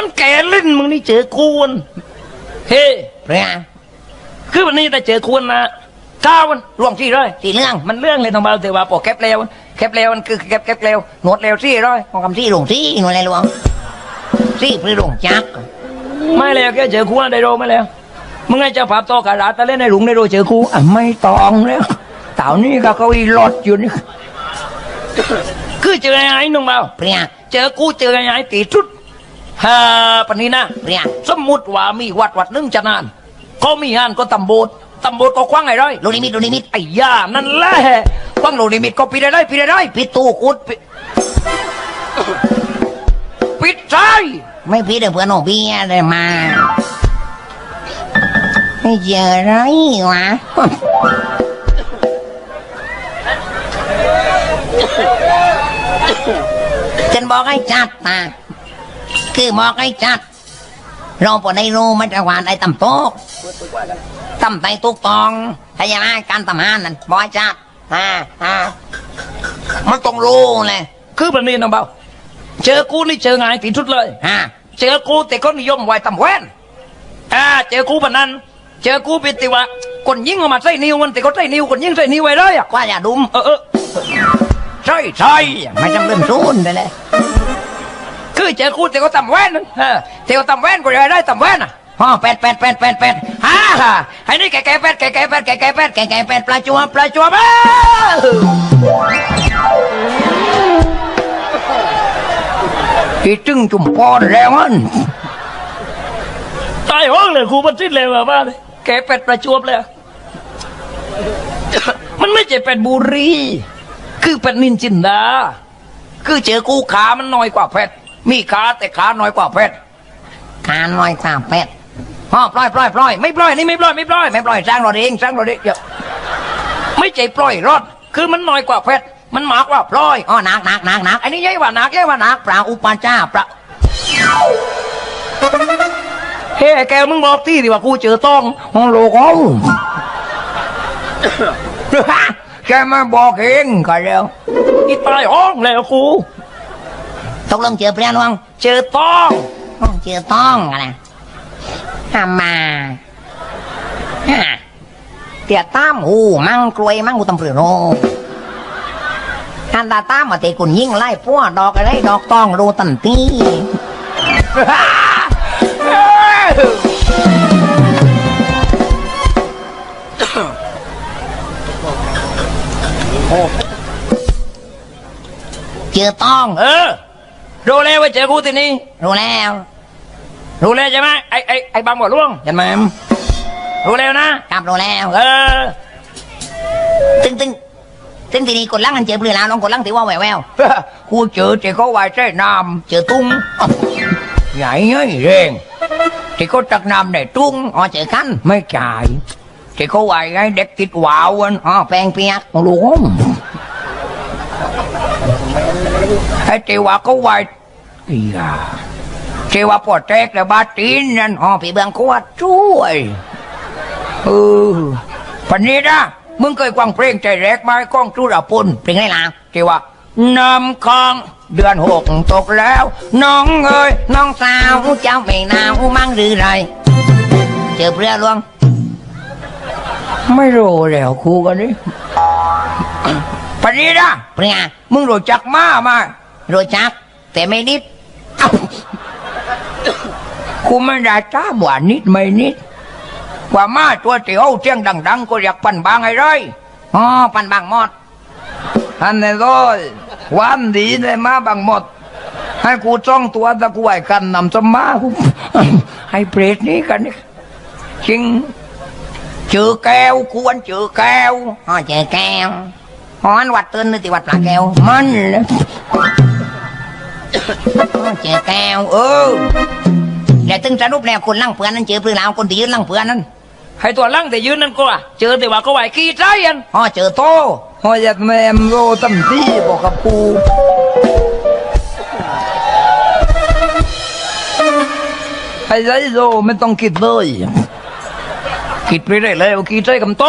มันแก่เล่นมึงนี่เจอกูนเฮ้เพื่อคือวันนี้แต่เจอคุณนะก้าวมันร่วงที่ร้อยสี่เรื่องมันเรื่องเลยทองเบาแต่ว่าพอแคปแล้วแคปแล้วมันคือแคปแคปแล้วหนวดแล้วซี่ร้อยของคำที่หลวงที่หน่วยอะไรหลวงที่พระหลวงจักรไม่แล้วแกเจอกูนะได้โรไม่แล้วมึงไงเจะภาพโตกระดาษตะเล่นในหลุงได้โรเจอกูอะไม่ตองแล้วเต่านี่ก็เก้าอี้รถอยู่นี่คือเจอไอ้น้องเบาเพื่อเจอกูเจอไอ้ตีชุด ฮ่าปานนี้นะเพื่อสมมุติว่ามีวัดวัดหนึงจะนานก็มีงานก็ตำโบดตำโบดก็คว้างไอ้ร้อยลูกนิมิตลูกนิมิตไอ้ย่านั่นแหละคว้างโลนิมิตก็ปิดได้ได้ปิดได้ได้ปิดตู้กุดปิดปิดใจไม่ปิดเดี๋ยวเพื่อนของพี่ได้มาไม่เจออะไรวะฉันบอกให้จัดนะ คือบอกให้จัด เราพอได้รู้มันจะหวานไอ้ตำโต๊กตำไตตุกตองพยานาการตำหานนั่นบอกให้จัดอ่าอ่ามันต้องรู้เลยคือแบบนี้นะเบาเจอกูนี่เจอไงตีชุดเลยอ่าเจอกูแต่ก็นิยมไว้ตำแว่นอ่าเจอกูแบบนั้น เจอกูเป็นติว่าคนยิงออกมาใส่นิ้วมันแต่ก็ใส่นิ้วคนยิงใส่นิ้วไว้เลยอะกว่าอย่าดุมเออเออใช่ใช่ไม่จำเป็นศูนย์ได้เลย คือเจอกูแต่ก็ตำแว่นนั่นเออแต่ก็ตำแว่นก็เลยได้ตำแว่นอะพ่อเป็ดเป็ดเป็ดเป็ดเป็ดฮ่าฮ่าไอ้นี่แก่แก่แป๊ดแก่แก่แป๊ดแก่แก่แป๊ดแกแกเป็ดปลาจัวปลาจวบเอ้าที่จึงจุ่มปอนแล้วมันตายห้องเลยครูมันสิ้นเลยว่าบ้าเลยแกเป็ดประจวบเลยมันไม่ใช่เป็ดบุรี คือเป็ดนินจินดาคือเจอกูขามันน้อยกว่าเป็ด มีขาแต่ขาน้อยกว่าเป็ดการลอยสามเป็ดพ่อปล่อยปล่อยปล่อยไม่ปล่อยนี่ไม่ปล่อยไม่ปล่อยไม่ปล่อยสร้างรถเองสร้างรถเองเดี๋ยวไม่ใช่ปล่อยรถคือมันน้อยกว่าเป็ดมันมากกว่าปล่อยอ๋อหนักหนักหนักหนักอันนี้ใหญ่กว่าหนักใหญ่กว่าหนักปลาอุปาจ้าปลาเฮ้แกมึงบอกที่ดิว่ากูเจอต้องห้องโลกเอาแกมาบอกเองก็แล้วนี่ตายห้องแล้วกู ตกลงเจอเปลี่ยนวงเจอต้องเจอต้องอะไรทำมาเตียตามหูมั่งกลวยมั่งกูตำเปลือโนอันตาตามมาเตะกุนยิ่งไล่พวกดอกอะไรดอกต้องรูตันตีเจอต้อง เออ รู้แล้วว่าเจอกูที่นี่รู้แล้ว รู้แล้วใช่ไหมไอ้ไอ้ไอ้บางบ่อล่วงเห็นไหมรู้แล้วนะกลับรู้แล้ว เออตึงตึงตึงทีนี้กดลังกันเจอเปลือกแล้วลองกดลังถือว่าแหววแววกูเจอเจอเขาไว้ใช้น้เจอตุ้งำใหญ่เงี้ยเร่งที่เขาตักน้ำในตุ้งอ๋อเจอกันไม่จ่ายที่เขาไว้ให้เด็กติดหวาวอันอ๋อแปลงเปียกหลว งให้ที่ว่าเขาไว้อีกอะที่ว่าปวดแตกแล้วบาดตีนนั่นอ๋อผีเบืองขวดช่วยเออปันนี้นะมึงเคยกวางเพลงใจแรกไหมกล้องจุรพลเพลงอะไรล่ะที่ว่าน้ำค้างเดือนหกตกแล้ว น้องเอ้ยน้องสาวเจ้าไม่นาวมั่งหรือไรเจอเปลือลวง ไม่รู้แล้วครูกันนี่ปนี้นะเปลือก มึงรู้จักม้าไหมารู้จัก แต่ไม่นิดเอ้ากูไม่ได้จ้าบว่านิดไม่นิด กว่าม้าตัวเตียวเสียงดัง ๆ ก็อยากปั่นบางไอ้ไรอ๋อปันบางหมดอันนี้ก็วันดีเลยมาบางหมด ให้กูจ้องตัวตะกูไอ้กันนำสมากูให้เปรตนี้กันนี่จริงเจอแก้วควรเจอแก้วอ๋อเจอแก้ว อ๋ออันวัดตื่นนึกที่วัดปลาแก้วมันแหละอ๋อเจอแก้วเออเดี๋ยวตึงสรุปแล้วคนลั่งเพื่อนนั้นเจอเปลือกแล้วคนที่ยืนลั่งเพื่อนนั้นให้ตัวลั่งแต่ยืนนั่นก็อะเจอแต่ว่าก็ไหวขี้ใจยันอ๋อเจอโตหอยัดแมมโรตั้มที่บอกกับกูให้ใจโรไม่ต้องคิดเลยคิดไปได้แล้วขี้ใจกับโต